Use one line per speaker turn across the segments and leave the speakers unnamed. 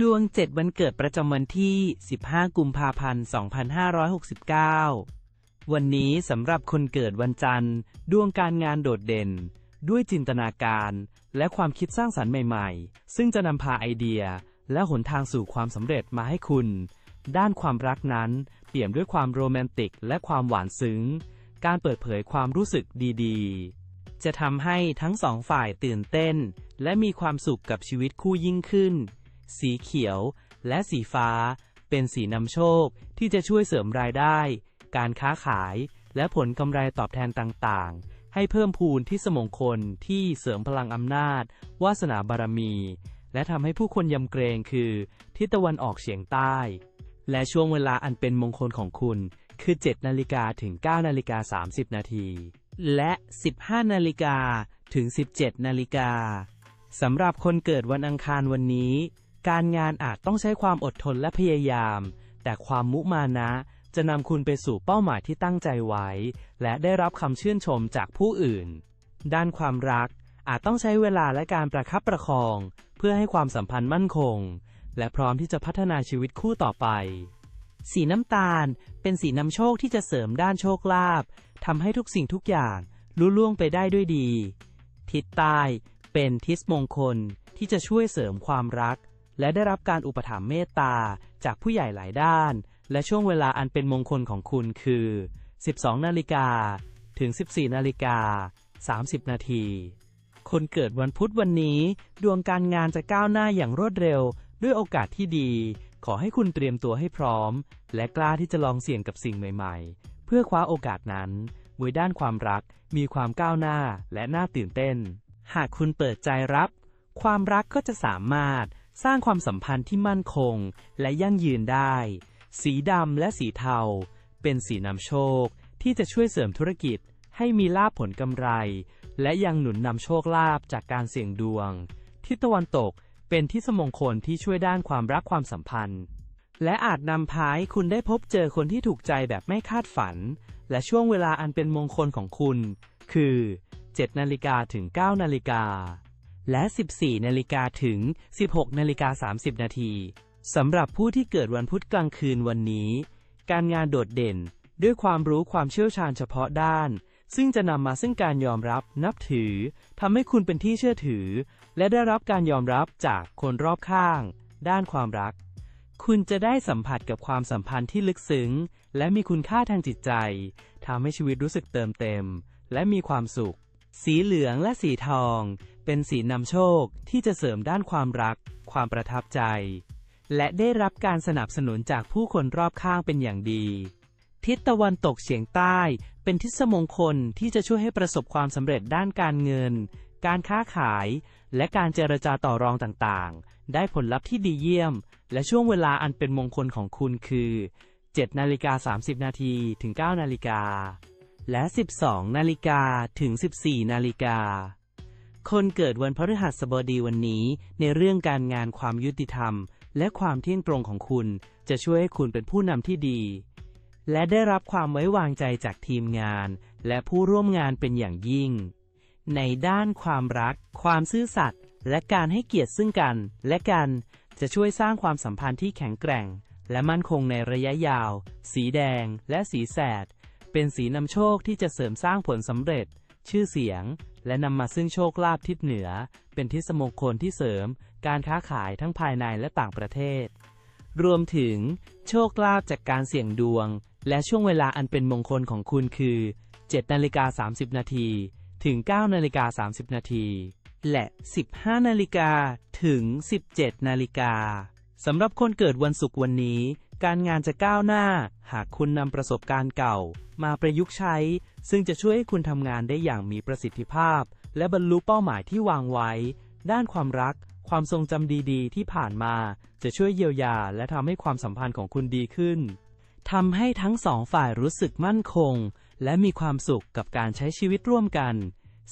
ดวง 7 วันเกิดประจำวันที่ 15 กุมภาพันธ์ 2569 วันนี้สำหรับคนเกิดวันจันทร์ ดวงการงานโดดเด่น ด้วยจินตนาการ และความคิดสร้างสรรค์ใหม่ๆ ซึ่งจะนำพาไอเดีย และหนทางสู่ความสำเร็จมาให้คุณ ด้านความรักนั้นเปี่ยมด้วยความโรแมนติก และความหวานซึ้ง การเปิดเผยความรู้สึกดีๆ จะทำให้ทั้งสองฝ่ายตื่นเต้น และมีความสุขกับชีวิตคู่ยิ่งขึ้น สีเขียว และสีฟ้า เป็นสีนำโชคที่จะช่วยเสริมรายได้ การค้าขาย และผลกำไรตอบแทนต่างๆ ให้เพิ่มพูนที่สมงคลที่เสริมพลังอำนาจ วาสนาบารมี และทำให้ผู้คนยำเกรงคือทิศตะวันออกเฉียงใต้ และช่วงเวลาอันเป็นมงคลของคุณ คือ 7 นาฬิกาถึง 9 นาฬิกา 30 นาที และ 15 นาฬิกาถึง 17 นาฬิกาสำหรับคนเกิดวันอังคารวันนี้ การงานอาจต้องใช้ความอดทนและพยายาม แต่ความมุมานะ จะนำคุณไปสู่เป้าหมายที่ตั้งใจไว้ และได้รับคำชื่นชมจากผู้อื่น ด้านความรักอาจต้องใช้เวลาและการประคับประคอง เพื่อให้ความสัมพันธ์มั่นคง และพร้อมที่จะพัฒนาชีวิตคู่ต่อไป สีน้ำตาล เป็นสีนำโชคที่จะเสริมด้านโชคลาภทำให้ทุกสิ่งทุกอย่างลุล่วงไปได้ด้วยดี ทิศใต้ เป็นทิศมงคลที่จะช่วยเสริมความรัก และได้รับการอุปถัมภ์เมตตาจากผู้ใหญ่หลายด้าน และช่วงเวลาอันเป็นมงคลของคุณคือ 12 นาฬิกา ถึง 14 นาฬิกา 30 นาที คนเกิดวันพุธวันนี้ ดวงการงานจะก้าวหน้าอย่างรวดเร็ว ด้วยโอกาสที่ดี ขอให้คุณเตรียมตัวให้พร้อม และกล้าที่จะลองเสี่ยงกับสิ่งใหม่ๆ เพื่อคว้าโอกาสนั้นมวยด้านความรักมีความก้าวหน้าและน่าตื่นเต้น หากคุณเปิดใจรับ ความรักก็จะสามารถ สร้างความสัมพันธ์ที่มั่นคงและยั่งยืนได้ สีดำและสีเทา เป็นสีนำโชคที่จะช่วยเสริมธุรกิจให้มีลาภผลกำไร และยังหนุนนำโชคลาภจากการเสี่ยงดวง ทิศตะวันตกเป็นทิศมงคลที่ช่วยด้านความรักความสัมพันธ์ และอาจนำพาให้คุณได้พบเจอคนที่ถูกใจแบบไม่คาดฝัน และช่วงเวลาอันเป็นมงคลของคุณ คือ 7 นาฬิกาถึง 9 นาฬิกา และ 14 นาฬิกาถึง 16 นาฬิกา 30 นาทีสำหรับผู้ที่เกิดวันพุธกลางคืนวันนี้ การงานโดดเด่น ด้วยความรู้ความเชี่ยวชาญเฉพาะด้าน ซึ่งจะนำมาซึ่งการยอมรับนับถือทำให้คุณเป็นที่เชื่อถือ และได้รับการยอมรับจากคนรอบข้าง ด้านความรัก คุณจะได้สัมผัสกับความสัมพันธ์ที่ลึกซึ้ง และมีคุณค่าทางจิตใจทำให้ชีวิตรู้สึกเติมเต็ม และมีความสุข สีเหลืองและสีทอง เป็นสีนำโชคที่จะเสริมด้านความรัก ความประทับใจ และได้รับการสนับสนุนจากผู้คนรอบข้างเป็นอย่างดี ทิศตะวันตกเฉียงใต้ เป็นทิศมงคลที่จะช่วยให้ประสบความสำเร็จด้านการเงิน การค้าขาย และการเจรจาต่อรองต่างๆ ได้ผลลัพธ์ที่ดีเยี่ยม และช่วงเวลาอันเป็นมงคลของคุณคือ 7นาฬิกา30นาทีถึง9นาฬิกาและ 12นาฬิกาถึง 14นาฬิกา คนเกิดวันพฤหัสบดีวันนี้ ในเรื่องการงานความยุติธรรม และความเที่ยงตรงของคุณ จะช่วยให้คุณเป็นผู้นำที่ดี และได้รับความไว้วางใจจากทีมงาน และผู้ร่วมงานเป็นอย่างยิ่ง ในด้านความรัก ความซื่อสัตย์และการให้เกียรติซึ่งกัน และกันจะช่วยสร้างความสัมพันธ์ที่แข็งแกร่ง และมั่นคงในระยะยาว สีแดง และสีแสด เป็นสีนำโชคที่จะเสริมสร้างผลสำเร็จ ชื่อเสียง และนำมาซึ่งโชคลาภทิศเหนือ เป็นทิศมงคลที่เสริม การค้าขายทั้งภายในและต่างประเทศ รวมถึง โชคลาภจากการเสี่ยงดวง และช่วงเวลาอันเป็นมงคลของคุณคือ 7นาฬิกา30 นาทีถึง 9นาฬิกา30 นาทีและ 15 นาฬิกาถึง 17 นาฬิกาสำหรับคนเกิดวันศุกร์วันนี้ การงานจะก้าวหน้า หากคุณนำประสบการณ์เก่า มาประยุกต์ใช้ ซึ่งจะช่วยให้คุณทำงานได้อย่างมีประสิทธิภาพ และบรรลุเป้าหมายที่วางไว้ ด้านความรัก ความทรงจำดีๆ ที่ผ่านมา จะช่วยเยียวยา และทำให้ความสัมพันธ์ของคุณดีขึ้นทำให้ทั้งสองฝ่ายรู้สึกมั่นคง และมีความสุขกับการใช้ชีวิตร่วมกัน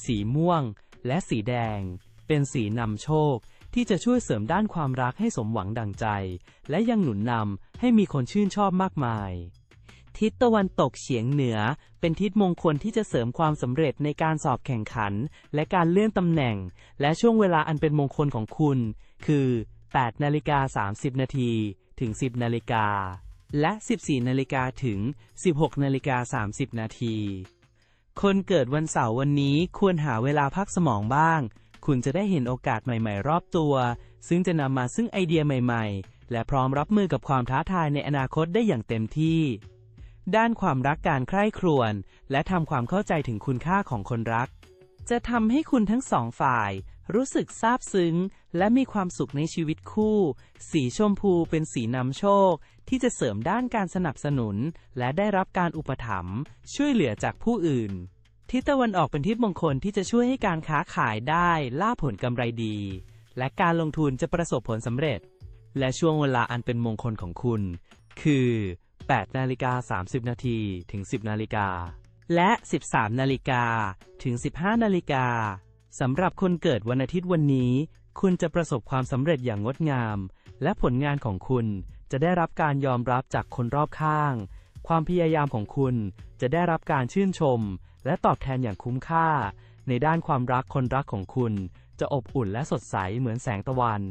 สีม่วง และสีแดง เป็นสีนำโชค ที่จะช่วยเสริมด้านความรักให้สมหวังดังใจ และยังหนุนนำให้มีคนชื่นชอบมากมาย ทิศตะวันตกเฉียงเหนือ เป็นทิศมงคลที่จะเสริมความสำเร็จในการสอบแข่งขัน และการเลื่อนตำแหน่ง และช่วงเวลาอันเป็นมงคลของคุณ คือ 8 นาฬิกา 30 นาทีถึง 10 นาฬิกา และ 14 นาฬิกาถึง 16 นาฬิกา 30 นาที คนเกิดวันเสาร์วันนี้ควรหาเวลาพักสมองบ้าง คุณจะได้เห็นโอกาสใหม่ๆ รอบตัว ซึ่งจะนำมาซึ่งไอเดียใหม่ๆ และพร้อมรับมือกับความท้าทายในอนาคตได้อย่างเต็มที่ ด้านความรักการใคร่ครวญและทำความเข้าใจถึงคุณค่าของคนรัก จะทำให้คุณทั้งสองฝ่าย รู้สึกซาบซึ้ง และมีความสุขในชีวิตคู่ สีชมพูเป็นสีนำโชค ที่จะเสริมด้านการสนับสนุน และได้รับการอุปถัมภ์ช่วยเหลือจากผู้อื่น ทิศตะวันออกเป็นทิศมงคลที่จะช่วยให้การค้าขายได้ล่าผลกำไรดี และการลงทุนจะประสบผลสำเร็จ และช่วงเวลาอันเป็นมงคลของคุณ คือ 8นาฬิกา30 นาทีถึง 10 นาฬิกา และ 13 นาฬิกาถึง 15 นาฬิกาสำหรับคนเกิดวันอาทิตย์วันนี้ คุณจะประสบความสำเร็จอย่างงดงาม และผลงานของคุณจะได้รับการยอมรับจากคนรอบข้าง ความพยายามของคุณจะได้รับการชื่นชม และตอบแทนอย่างคุ้มค่า ในด้านความรักคนรักของคุณ จะอบอุ่นและสดใสเหมือนแสงตะวัน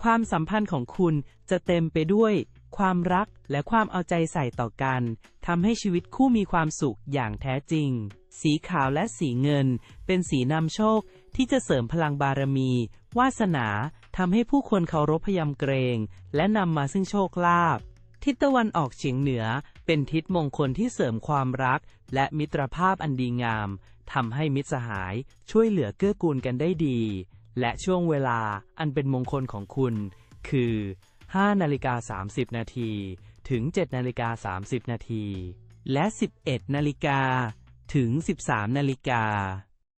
ความสัมพันธ์ของคุณจะเต็มไปด้วย ความรักและความเอาใจใส่ต่อกันทำให้ชีวิตคู่มีความสุขอย่างแท้จริง สีขาวและสีเงิน เป็นสีนำโชคที่จะเสริมพลังบารมี วาสนาทำให้ผู้คนเคารพพยำเกรง และนำมาซึ่งโชคลาภทิศตะวันออกเฉียงเหนือ เป็นทิศมงคลที่เสริมความรัก และมิตรภาพอันดีงามทำให้มิตรสหายช่วยเหลือเกื้อกูลกันได้ดี และช่วงเวลาอันเป็นมงคลของคุณ คือ 5 นาฬิกา 30 นาที ถึง 7 นาฬิกา 30 นาที และ 11 นาฬิกา ถึง 13 นาฬิกา